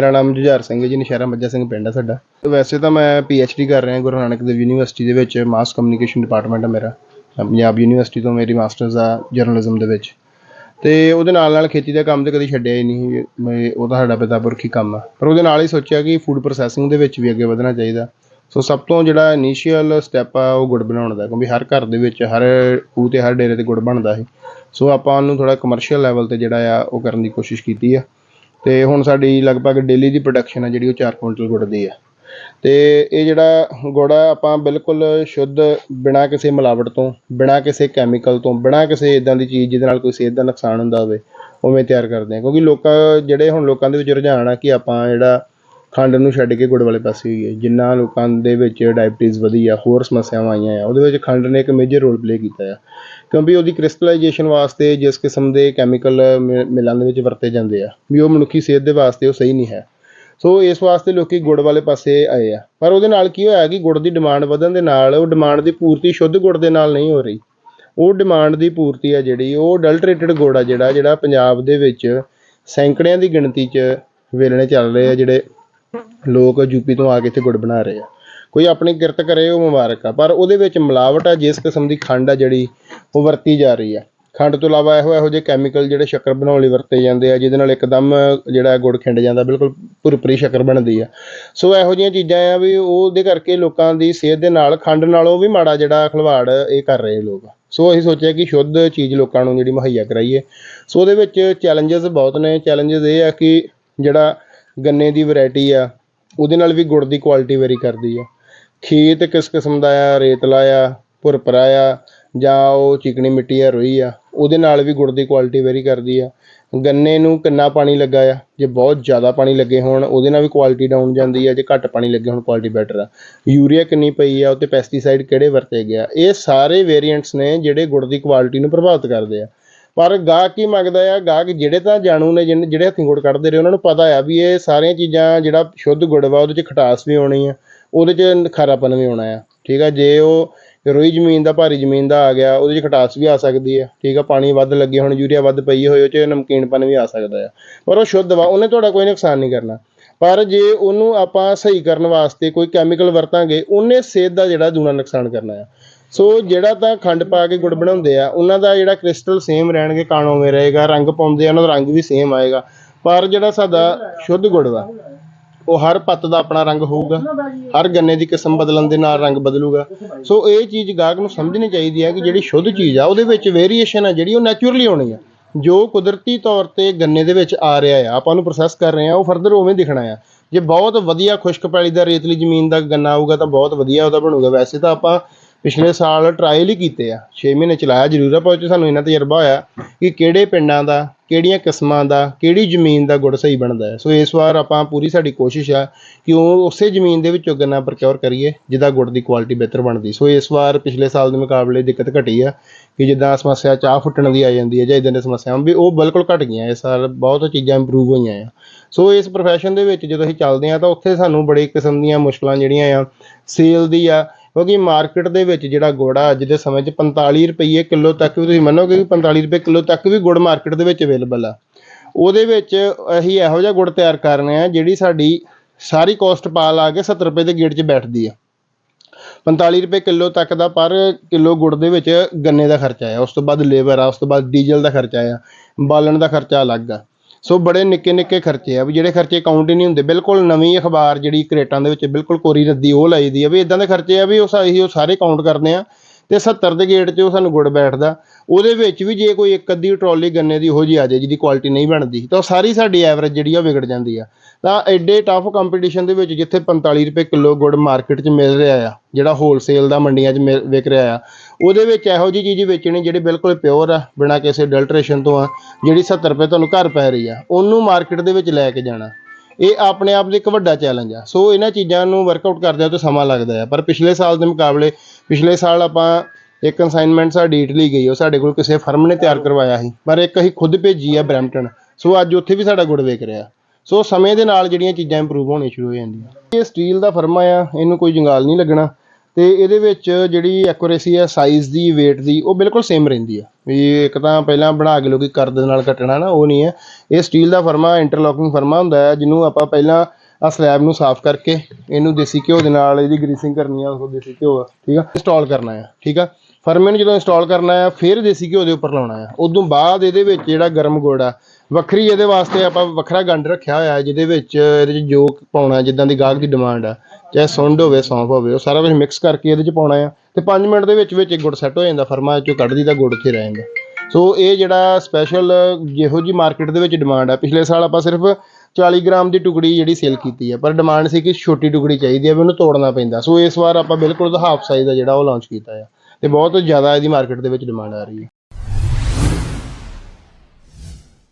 ਮੇਰਾ ਨਾਮ ਜੁਝਾਰ ਸਿੰਘ ਹੈ ਜੀ ਨਸ਼ਹਿਰਾ ਮੱਜਾ ਸਿੰਘ ਪਿੰਡ ਹੈ ਸਾਡਾ। ਵੈਸੇ ਤਾਂ ਮੈਂ ਡੀ ਕਰ ਰਿਹਾ ਗੁਰੂ ਨਾਨਕ ਦੇਵ ਯੂਨੀਵਰਸਿਟੀ ਦੇ ਵਿੱਚ ਮਾਸ ਕਮਿਊਨੀਕੇਸ਼ਨ ਡਿਪਾਰਟਮੈਂਟ ਹੈ ਮੇਰਾ ਪੰਜਾਬ ਯੂਨੀਵਰਸਿਟੀ ਤੋਂ ਮੇਰੀ ਮਾਸਟਰਸ ਆ ਜਰਨਲਿਜ਼ਮ ਦੇ ਵਿੱਚ। ਤੇ ਉਹਦੇ ਨਾਲ ਨਾਲ ਖੇਤੀ ਦਾ ਕੰਮ ਤੇ ਕਦੀ ਛੱਡਿਆ ਹੀ ਨਹੀਂ, ਮੈਂ ਤਾਂ ਸਾਡਾ ਪਿਤਾ ਪੁਰਖੀ ਕੰਮ ਆ। ਪਰ ਉਹਦੇ ਨਾਲ ਹੀ ਸੋਚਿਆ ਕਿ ਫੂਡ ਪ੍ਰੋਸੈਸਿੰਗ ਦੇ ਵਿੱਚ ਵੀ ਅੱਗੇ ਵਧਣਾ ਚਾਹੀਦਾ। ਸੋ ਸਭ ਤੋਂ ਜਿਹੜਾ ਇਨੀਸ਼ੀਅਲ ਸਟੈਪ ਆ, ਉਹ ਗੁੜ ਬਣਾਉਣ ਦਾ, ਕਿਉਂਕਿ ਹਰ ਘਰ ਦੇ ਵਿੱਚ, ਹਰ ਖੂਹ ਤੇ ਹਰ ਡੇਰੇ ਤੇ ਗੁੜ ਬਣਦਾ ਹੈ ਸੋ ਆਪਾਂ ਉਹਨੂੰ ਥੋੜਾ ਕਮਰਸ਼ੀਅਲ ਲੈਵਲ ਤੇ ਜਿਹੜਾ ਆ, ਉਹ ਕਰਨ ਦੀ ਕੋਸ਼ਿਸ਼ ਕੀਤੀ ਆ। ਤੇ ਹੁਣ ਸਾਡੀ ਲਗਭਗ ਡੇਲੀ ਦੀ ਪ੍ਰੋਡਕਸ਼ਨ ਆ ਜਿਹੜੀ ਉਹ 4 ਕੁਇੰਟਲ ਗੁੜ ਦੀ ਆ। ਤੇ ਇਹ ਜਿਹੜਾ ਗੁੜ ਆ, ਆਪਾਂ ਬਿਲਕੁਲ ਸ਼ੁੱਧ ਬਿਨਾਂ ਕਿਸੇ ਮਿਲਾਵਟ ਤੋਂ, ਬਿਨਾਂ ਕਿਸੇ ਕੈਮੀਕਲ ਤੋਂ, ਬਿਨਾਂ ਕਿਸੇ ਇਦਾਂ ਦੀ ਚੀਜ਼ ਜਿਹਦੇ ਨਾਲ ਕੋਈ ਸਿਹਤ ਦਾ ਨੁਕਸਾਨ ਹੁੰਦਾ ਹੋਵੇ, ਉਵੇਂ ਤਿਆਰ ਕਰਦੇ ਆ। ਕਿਉਂਕਿ ਲੋਕਾਂ, ਜਿਹੜੇ ਹੁਣ ਲੋਕਾਂ ਦੇ ਵਿੱਚ ਰੁਝਾਨ ਆ ਕਿ ਆਪਾਂ ਜਿਹੜਾ ਖੰਡ ਨੂੰ ਛੱਡ ਕੇ ਗੁੜ ਵਾਲੇ ਪਾਸੇ ਹੋਈ ਹੈ। ਜਿੰਨਾ ਲੋਕਾਂ ਦੇ ਵਿੱਚ ਡਾਇਬਟੀਜ਼ ਵਧੀ ਆ, ਹੋਰ ਸਮੱਸਿਆਵਾਂ ਆਈਆਂ ਆ, ਉਹਦੇ ਵਿੱਚ ਖੰਡ ਨੇ ਇੱਕ ਮੇਜਰ ਰੋਲ ਪਲੇ ਕੀਤਾ ਆ। ਕਿਉਂਕਿ ਉਹਦੀ ਕ੍ਰਿਸਟਲਾਈਜੇਸ਼ਨ ਵਾਸਤੇ ਜਿਸ ਕਿਸਮ ਦੇ ਕੈਮੀਕਲ ਮਿਲਾਂ ਦੇ ਵਿੱਚ ਵਰਤੇ ਜਾਂਦੇ ਆ, ਵੀ ਉਹ ਮਨੁੱਖੀ ਸਿਹਤ ਦੇ ਵਾਸਤੇ ਉਹ ਸਹੀ ਨਹੀਂ ਹੈ। ਸੋ ਇਸ ਵਾਸਤੇ ਲੋਕੀ ਗੁੜ ਵਾਲੇ ਪਾਸੇ ਆਏ ਆ। ਪਰ ਉਹਦੇ ਨਾਲ ਕੀ ਹੋਇਆ ਕਿ ਗੁੜ ਦੀ ਡਿਮਾਂਡ ਵਧਣ ਦੇ ਨਾਲ, ਉਹ ਡਿਮਾਂਡ ਦੀ ਪੂਰਤੀ ਸ਼ੁੱਧ ਗੁੜ ਦੇ ਨਾਲ ਨਹੀਂ ਹੋ ਰਹੀ। ਉਹ ਡਿਮਾਂਡ ਦੀ ਪੂਰਤੀ ਆ ਜਿਹੜੀ, ਉਹ ਅਡਲਟਰੇਟਡ ਗੁੜ ਆ ਜਿਹੜਾ ਜਿਹੜਾ ਪੰਜਾਬ ਦੇ ਵਿੱਚ ਸੈਂਕੜਿਆਂ ਦੀ ਗਿਣਤੀ 'ਚ ਵੇਲਣੇ ਚੱਲ ਰਹੇ ਆ ਜਿਹੜੇ ਲੋਕ ਯੂਪੀ ਤੋਂ ਆ ਕੇ ਇੱਥੇ ਗੁੜ ਬਣਾ ਰਹੇ ਆ। ਕੋਈ ਆਪਣੀ ਕਿਰਤ ਕਰੇ ਉਹ ਮੁਬਾਰਕ ਆ। ਪਰ ਉਹਦੇ ਵਿੱਚ ਮਿਲਾਵਟ ਆ, ਜਿਸ ਕਿਸਮ ਦੀ ਖੰਡ ਆ ਜਿਹੜੀ, ਉਹ ਵਰਤੀ ਜਾ ਰਹੀ ਆ। ਖੰਡ ਤੋਂ ਇਲਾਵਾ ਇਹੋ ਇਹੋ ਜਿਹੇ ਕੈਮੀਕਲ ਜਿਹੜੇ ਸ਼ੱਕਰ ਬਣਾਉਣ ਲਈ ਵਰਤੇ ਜਾਂਦੇ ਆ, ਜਿਹਦੇ ਨਾਲ ਇੱਕਦਮ ਜਿਹੜਾ ਗੁੜ ਖਿੰਡ ਜਾਂਦਾ, ਬਿਲਕੁਲ ਭੁਰਪਰੀ ਸ਼ੱਕਰ ਬਣਦੀ ਆ। ਸੋ ਇਹੋ ਜਿਹੀਆਂ ਚੀਜ਼ਾਂ ਆ ਵੀ ਉਹਦੇ ਕਰਕੇ ਲੋਕਾਂ ਦੀ ਸਿਹਤ ਦੇ ਨਾਲ, ਖੰਡ ਨਾਲੋਂ ਵੀ ਮਾੜਾ ਜਿਹੜਾ ਖਿਲਵਾੜ ਇਹ ਕਰ ਰਹੇ ਲੋਕ। ਸੋ ਅਸੀਂ ਸੋਚਿਆ ਕਿ ਸ਼ੁੱਧ ਚੀਜ਼ ਲੋਕਾਂ ਨੂੰ ਜਿਹੜੀ ਮੁਹੱਈਆ ਕਰਾਈਏ। ਸੋ ਉਹਦੇ ਵਿੱਚ ਚੈਲੰਜਸ ਬਹੁਤ ਨੇ। ਚੈਲੰਜਸ ਇਹ ਆ ਕਿ ਜਿਹੜਾ ਗੰਨੇ ਦੀ ਵੈਰਾਈਟੀ ਆ, ਉਹਦੇ ਨਾਲ ਵੀ ਗੁੜ ਦੀ ਕੁਆਲਿਟੀ ਵੇਰੀ ਕਰਦੀ ਆ। ਖੇਤ ਕਿਸ ਕਿਸਮ ਦਾ ਆ, ਰੇਤਲਾ ਆ ਭੁਰਪਰਾ ਆ, ਜਾਂ ਉਹ ਚੀਕਣੀ ਮਿੱਟੀ ਆ, ਰੋਈ ਆ, ਉਹਦੇ ਨਾਲ ਵੀ ਗੁੜ ਦੀ ਕੁਆਲਿਟੀ ਵੇਰੀ ਕਰਦੀ ਆ। ਗੰਨੇ ਨੂੰ ਕਿੰਨਾ ਪਾਣੀ ਲੱਗਾ ਆ? ਜੇ ਬਹੁਤ ਜ਼ਿਆਦਾ ਪਾਣੀ ਲੱਗੇ ਹੋਣ, ਉਹਦੇ ਨਾਲ ਵੀ ਕੁਆਲਿਟੀ ਡਾਊਨ ਜਾਂਦੀ ਆ, ਜੇ ਘੱਟ ਪਾਣੀ ਲੱਗੇ ਹੋਣ ਕੁਆਲਿਟੀ ਬੈਟਰ ਆ। ਯੂਰੀਆ ਕਿੰਨੀ ਪਈ ਆ ਉਹ 'ਤੇ ਪੈਸਟੀਸਾਈਡ ਕਿਹੜੇ ਵਰਤੇ ਗਿਆ? ਇਹ ਸਾਰੇ ਵੇਰੀਐਂਟਸ ਨੇ ਜਿਹੜੇ ਗੁੜ ਦੀ ਕੁਆਲਿਟੀ ਨੂੰ ਪ੍ਰਭਾਵਿਤ ਕਰਦੇ ਆ। ਪਰ ਗਾਹਕ ਕੀ ਮੰਗਦਾ ਆ? ਗਾਹਕ ਜਿਹੜੇ ਤਾਂ ਜਾਣੂ ਨੇ ਜਿਹਨ- ਜਿਹੜੇ ਹੱਥੀਂ ਗੁੜ ਕੱਢਦੇ ਰਹੇ, ਉਹਨਾਂ ਨੂੰ ਪਤਾ ਆ ਵੀ ਇਹ ਸਾਰੀਆਂ ਚੀਜ਼ਾਂ ਜਿਹੜਾ ਸ਼ੁੱਧ ਗੁੜ ਵਾ, ਉਹਦੇ 'ਚ ਖਟਾਸ ਵੀ ਆਉਣੀ ਆ, ਉਹਦੇ 'ਚ ਖਾਰਾਪਨ ਵੀ ਆਉਣਾ ਆ। ਠੀਕ ਆ, ਜੇ ਉਹ ਰੋਈ ਜ਼ਮੀਨ ਦਾ, ਭਾਰੀ ਜ਼ਮੀਨ ਦਾ ਆ ਗਿਆ, ਉਹਦੇ 'ਚ ਖਟਾਸ ਵੀ ਆ ਸਕਦੀ ਆ। ਠੀਕ ਆ, ਪਾਣੀ ਵੱਧ ਲੱਗੇ, ਹੁਣ ਯੂਰੀਆ ਵੱਧ ਪਈ ਹੋਏ, ਉਹ 'ਚ ਨਮਕੀਨਪਨ ਵੀ ਆ ਸਕਦਾ ਆ। ਪਰ ਉਹ ਸ਼ੁੱਧ ਵਾ, ਉਹਨੇ ਤੁਹਾਡਾ ਕੋਈ ਨੁਕਸਾਨ ਨਹੀਂ ਕਰਨਾ। ਪਰ ਜੇ ਉਹਨੂੰ ਆਪਾਂ ਸਹੀ ਕਰਨ ਵਾਸਤੇ ਕੋਈ ਕੈਮੀਕਲ ਵਰਤਾਂਗੇ, ਉਹਨੇ ਸਿਹਤ ਦਾ ਜਿਹੜਾ ਦੂਣਾ ਨੁਕਸਾਨ ਕਰਨਾ ਆ। ਸੋ ਜਿਹੜਾ ਤਾਂ ਖੰਡ ਪਾ ਕੇ ਗੁੜ ਬਣਾਉਂਦੇ ਆ, ਉਹਨਾਂ ਦਾ ਜਿਹੜਾ ਕ੍ਰਿਸਟਲ ਸੇਮ ਰਹਿਣਗੇ ਕਾਣੋਵੇਂ ਰਹੇਗਾ, ਰੰਗ ਪਾਉਂਦੇ ਆ, ਉਹਨਾਂ ਦਾ ਰੰਗ ਵੀ ਸੇਮ ਆਏਗਾ। ਪਰ ਜਿਹੜਾ ਸਾਡਾ ਸ਼ੁੱਧ ਗੁੜ ਵਾ, ਉਹ ਹਰ ਪੱਤ ਦਾ ਆਪਣਾ ਰੰਗ ਹੋਊਗਾ, ਹਰ ਗੰਨੇ ਦੀ ਕਿਸਮ ਬਦਲਣ ਦੇ ਨਾਲ ਰੰਗ ਬਦਲੂਗਾ। ਸੋ ਇਹ ਚੀਜ਼ ਗਾਹਕ ਨੂੰ ਸਮਝਣੀ ਚਾਹੀਦੀ ਹੈ ਕਿ ਜਿਹੜੀ ਸ਼ੁੱਧ ਚੀਜ਼ ਆ, ਉਹਦੇ ਵਿੱਚ ਵੇਰੀਏਸ਼ਨ ਆ, ਜਿਹੜੀ ਉਹ ਨੈਚੁਰਲੀ ਆਉਣੀ ਆ। ਜੋ ਕੁਦਰਤੀ ਤੌਰ ਤੇ ਗੰਨੇ ਦੇ ਵਿੱਚ ਆ ਰਿਹਾ ਆ, ਆਪਾਂ ਉਹਨੂੰ ਪ੍ਰੋਸੈਸ ਕਰ ਰਹੇ ਆ, ਉਹ ਫਰਦਰ ਉਵੇਂ ਦਿਖਣਾ ਆ। ਜੇ ਬਹੁਤ ਵਧੀਆ ਖੁਸ਼ਕ ਪੈਲੀ ਦਾ ਰੇਤਲੀ ਜ਼ਮੀਨ ਦਾ ਗੰਨਾ ਆਊਗਾ ਤਾਂ ਬਹੁਤ ਵਧੀਆ ਉਹਦਾ ਬਣੂਗਾ। ਵੈਸੇ ਤਾਂ ਆਪਾਂ ਪਿਛਲੇ ਸਾਲ ਟਰਾਇਲ ਹੀ ਕੀਤੇ ਆ। 6 ਮਹੀਨੇ ਚਲਾਇਆ, ਜ਼ਰੂਰ ਆ, ਪਰ ਉਹ 'ਚ ਸਾਨੂੰ ਇਹਨਾਂ ਤਜਰਬਾ ਹੋਇਆ ਕਿ ਕਿਹੜੇ ਪਿੰਡਾਂ ਦਾ, ਕਿਹੜੀਆਂ ਕਿਸਮਾਂ ਦਾ, ਕਿਹੜੀ ਜ਼ਮੀਨ ਦਾ ਗੁੜ ਸਹੀ ਬਣਦਾ ਹੈ। ਸੋ ਇਸ ਵਾਰ ਆਪਾਂ ਪੂਰੀ ਸਾਡੀ ਕੋਸ਼ਿਸ਼ ਆ ਕਿ ਉਹ ਉਸੇ ਜ਼ਮੀਨ ਦੇ ਵਿੱਚੋਂ ਗੰਨਾ ਪ੍ਰਕਿਓਰ ਕਰੀਏ, ਜਿਹਦਾ ਗੁੜ ਦੀ ਕੁਆਲਿਟੀ ਬਿਹਤਰ ਬਣਦੀ। ਸੋ ਇਸ ਵਾਰ ਪਿਛਲੇ ਸਾਲ ਦੇ ਮੁਕਾਬਲੇ ਦਿੱਕਤ ਘਟੀ ਆ ਕਿ ਜਿੱਦਾਂ ਸਮੱਸਿਆ ਚਾਹ ਫੁੱਟਣ ਦੀ ਆ ਜਾਂਦੀ ਹੈ ਜਾਂ ਇਦਾਂ ਦੀਆਂ ਸਮੱਸਿਆਵਾਂ ਵੀ ਉਹ ਬਿਲਕੁਲ ਘਟ ਗਈਆਂ। ਇਸ ਸਾਲ ਬਹੁਤ ਚੀਜ਼ਾਂ ਇੰਪਰੂਵ ਹੋਈਆਂ ਆ। ਸੋ ਇਸ profession ਦੇ ਵਿੱਚ ਜਦੋਂ ਅਸੀਂ ਚੱਲਦੇ ਆ ਤਾਂ ਉੱਥੇ ਸਾਨੂੰ ਬੜੇ ਕਿਸਮ ਦੀਆਂ ਮੁਸ਼ਕਲਾਂ ਜਿਹੜੀਆਂ ਆ ਸੇਲ ਦੀ ਆ ਕਿਉਂਕਿ ਮਾਰਕੀਟ ਦੇ ਵਿੱਚ ਜਿਹੜਾ ਗੁੜ ਆ, ਅੱਜ ਦੇ ਸਮੇਂ 'ਚ 45 ਰੁਪਏ ਕਿਲੋ ਤੱਕ ਵੀ ਤੁਸੀਂ ਮੰਨੋਗੇ ਕਿ 45 ਰੁਪਏ ਕਿਲੋ ਤੱਕ ਵੀ ਗੁੜ ਮਾਰਕੀਟ ਦੇ ਵਿੱਚ ਅਵੇਲੇਬਲ ਆ। ਉਹਦੇ ਵਿੱਚ ਅਸੀਂ ਇਹੋ ਜਿਹਾ ਗੁੜ ਤਿਆਰ ਕਰਨੇ ਆ ਜਿਹੜੀ ਸਾਡੀ ਸਾਰੀ ਕੋਸਟ ਪਾ ਲਾ ਕੇ 70 ਰੁਪਏ ਦੇ ਗੇੜ 'ਚ ਬੈਠਦੀ ਆ। 45 ਰੁਪਏ ਕਿਲੋ ਤੱਕ ਦਾ ਪਰ ਕਿਲੋ ਗੁੜ ਦੇ ਵਿੱਚ ਗੰਨੇ ਦਾ ਖਰਚਾ ਆ, ਉਸ ਤੋਂ ਬਾਅਦ ਲੇਬਰ ਆ, ਉਸ ਤੋਂ ਬਾਅਦ ਡੀਜ਼ਲ ਦਾ ਖਰਚਾ ਆ, ਬਾਲਣ ਦਾ ਖਰਚਾ ਅਲੱਗ ਆ। ਸੋ ਬੜੇ ਨਿੱਕੇ ਨਿੱਕੇ ਖਰਚੇ ਆ ਵੀ ਜਿਹੜੇ ਖਰਚੇ ਕਾਊਂਟ ਹੀ ਨਹੀਂ ਹੁੰਦੇ। ਬਿਲਕੁਲ ਨਵੀਂ ਅਖਬਾਰ ਜਿਹੜੀ ਕਰੇਟਾਂ ਦੇ ਵਿੱਚ ਬਿਲਕੁਲ ਕੋਰੀ ਰੱਦੀ ਉਹ ਲਾਈ ਦੀ ਆ ਵੀ ਇਦਾਂ ਦੇ ਖਰਚੇ ਆ ਵੀ ਉਹ ਸਾ- ਉਹ ਸਾਰੇ ਕਾਊਂਟ ਕਰਦੇ ਆ ਤੇ 70 ਦੇ ਗੇਟ 'ਚ ਉਹ ਸਾਨੂੰ ਗੁੜ ਬੈਠਦਾ। ਉਹਦੇ ਵਿੱਚ ਵੀ ਜੇ ਕੋਈ ਇੱਕ ਅੱਧੀ ਟਰਾਲੀ ਗੰਨੇ ਦੀ ਉਹੋ ਜਿਹੀ ਆ ਜਾਏ ਜਿਹਦੀ ਕੁਆਲਿਟੀ ਨਹੀਂ ਬਣਦੀ, ਤਾਂ ਉਹ ਸਾਰੀ ਸਾਡੀ ਐਵਰੇਜ ਜਿਹੜੀ ਆ ਉਹ ਵਿਗੜ ਜਾਂਦੀ ਆ। ਤਾਂ ਐਡੇ ਟਫ ਕੰਪੀਟੀਸ਼ਨ ਦੇ ਵਿੱਚ ਜਿੱਥੇ 45 ਰੁਪਏ ਕਿਲੋ ਗੁੜ ਮਾਰਕੀਟ 'ਚ ਮਿਲ ਰਿਹਾ ਆ, ਜਿਹੜਾ ਹੋਲਸੇਲ ਦਾ ਮੰਡੀਆਂ 'ਚ ਮਿਲ- ਵਿਕ ਰਿਹਾ ਆ ਉਹਦੇ ਵਿੱਚ ਇਹੋ ਜਿਹੀ ਚੀਜ਼ ਵੇਚਣੀ ਜਿਹੜੀ ਬਿਲਕੁਲ ਪਿਓਰ ਆ, ਬਿਨਾਂ ਕਿਸੇ ਅਡਲਟਰੇਸ਼ਨ ਤੋਂ ਆ, ਜਿਹੜੀ 70 ਰੁਪਏ ਤੁਹਾਨੂੰ ਘਰ ਪੈ ਰਹੀ ਆ, ਉਹਨੂੰ ਮਾਰਕੀਟ ਦੇ ਵਿੱਚ ਲੈ ਕੇ ਜਾਣਾ। ਇਹ ਆਪਣੇ ਆਪ ਦੇ ਇੱਕ ਵੱਡਾ ਚੈਲੰਜ ਆ। ਸੋ ਇਹਨਾਂ ਚੀਜ਼ਾਂ ਨੂੰ ਵਰਕਆਊਟ ਕਰਦਿਆਂ ਤਾਂ ਸਮਾਂ ਲੱਗਦਾ ਆ। ਪਰ ਪਿਛਲੇ ਸਾਲ ਦੇ ਮੁਕਾਬਲੇ, ਪਿਛਲੇ ਸਾਲ ਆਪਾਂ ਇੱਕ ਅਸਾਈਨਮੈਂਟ ਸਾਡੀ ਇਟਲੀ ਗਈ, ਉਹ ਸਾਡੇ ਕੋਲ ਕਿਸੇ ਫਰਮ ਨੇ ਤਿਆਰ ਕਰਵਾਇਆ ਸੀ। ਪਰ ਇੱਕ ਅਸੀਂ ਖੁਦ ਭੇਜੀ ਆ ਬਰੈਂਪਟਨ ਸੋ ਅੱਜ ਉੱਥੇ ਵੀ ਸਾਡਾ ਗੁੜ ਵੇਚ ਰਿਹਾ। ਸੋ ਸਮੇਂ ਦੇ ਨਾਲ ਜਿਹੜੀਆਂ ਚੀਜ਼ਾਂ ਇੰਪਰੂਵ ਹੋਣੀਆਂ ਸ਼ੁਰੂ ਹੋ ਜਾਂਦੀਆਂ। ਇਹ ਸਟੀਲ ਦਾ ਫਰਮਾ ਆ ਇਹਨੂੰ ਕੋਈ ਜੰਗਾਲ ਨਹੀਂ ਲੱਗਣਾ। ਤੇ ਇਹਦੇ ਵਿੱਚ ਜਿਹੜੀ ਐਕੂਰੇਸੀ ਹੈ ਸਾਈਜ਼ ਦੀ, weight ਦੀ, ਉਹ ਬਿਲਕੁਲ ਸੇਮ ਰਹਿੰਦੀ ਆ। ਵੀ ਇੱਕ ਤਾਂ ਪਹਿਲਾਂ ਬਣਾ ਕੇ ਲੋਕੀ ਕਰਦ ਨਾਲ ਕੱਟਣਾ ਨਾ, ਉਹ ਨਹੀਂ ਹੈ। ਇਹ ਸਟੀਲ ਦਾ ਫਰਮਾ ਇੰਟਰਲੋਕਿੰਗ ਫਰਮਾ ਹੁੰਦਾ ਹੈ, ਜਿਹਨੂੰ ਆਪਾਂ ਪਹਿਲਾਂ ਆ ਸਲੈਬ ਨੂੰ ਸਾਫ਼ ਕਰਕੇ ਇਹਨੂੰ ਦੇਸੀ ਘਿਓ ਦੇ ਨਾਲ ਇਹਦੀ ਗਰੀਸਿੰਗ ਕਰਨੀ ਆ ਉਹ ਦੇਸੀ ਘਿਓ ਠੀਕ ਆ? ਇੰਸਟਾਲ ਕਰਨਾ ਆ, ਠੀਕ ਆ? ਫਰਮੇ ਨੂੰ ਜਦੋਂ ਇੰਸਟਾਲ ਕਰਨਾ ਆ, ਫਿਰ ਦੇਸੀ ਘਿਓ ਦੇ ਉੱਪਰ ਲਾਉਣਾ ਆ। ਉਦੋਂ ਬਾਅਦ ਇਹਦੇ ਵਿੱਚ ਜਿਹੜਾ ਗਰਮ ਗੁੜ ਆ, ਵੱਖਰੀ ਇਹਦੇ ਵਾਸਤੇ ਆਪਾਂ ਵੱਖਰਾ ਗੰਡ ਰੱਖਿਆ ਹੋਇਆ ਹੈ ਜਿਹਦੇ ਵਿੱਚ ਇਹਦੇ ਚ ਜੋ ਪਾਉਣਾ, ਜਿੱਦਾਂ ਦੀ ਗਾਹਕ ਦੀ ਡਿਮਾਂਡ ਆ ਚਾਹੇ ਸੁੰਡ ਹੋਵੇ, ਸੌਂਫ ਹੋਵੇ, ਉਹ ਸਾਰਾ ਕੁਝ ਮਿਕਸ ਕਰਕੇ ਇਹਦੇ ਚ ਪਾਉਣਾ ਆ। ਤੇ 5 ਮਿੰਟ ਦੇ ਵਿੱਚ ਵਿੱਚ ਇਹ ਗੁੜ ਸੈੱਟ ਹੋ ਜਾਂਦਾ, ਫਰਮਾ ਚੋਂ ਕੱਢ ਦੀ ਤਾਂ ਗੁੜ ਉੱਥੇ ਰਹਿ ਜਾਂਦਾ। ਸੋ ਇਹ ਜਿਹੜਾ ਸਪੈਸ਼ਲ ਜਿਹੋ ਜੀ ਮਾਰਕੀਟ ਦੇ ਵਿੱਚ ਡਿਮਾਂਡ ਆ, ਪਿਛਲੇ ਸਾਲ ਆਪਾਂ ਸਿਰਫ 40 ਗ੍ਰਾਮ ਦੀ ਟੁਕੜੀ ਜਿਹੜੀ ਸੇਲ ਕੀਤੀ ਹੈ ਪਰ ਡਿਮਾਂਡ ਸੀ ਕਿ ਛੋਟੀ ਟੁਕੜੀ ਚਾਹੀਦੀ ਹੈ ਵੀ ਉਹਨੂੰ ਤੋੜਨਾ ਪੈਂਦਾ। ਸੋ ਇਸ ਵਾਰ ਆਪਾਂ ਬਿਲਕੁਲ ਉਹਦਾ ਹਾਫ ਸਾਈਜ਼ ਦਾ ਜਿਹੜਾ ਉਹ ਲਾਂਚ ਕੀਤਾ ਆ। ਤੇ ਬਹੁਤ ਜ਼ਿਆਦਾ ਇਹਦੀ ਮਾਰਕੀਟ ਦੇ ਵਿੱਚ ਡਿਮਾਂਡ ਆ ਰਹੀ ਹੈ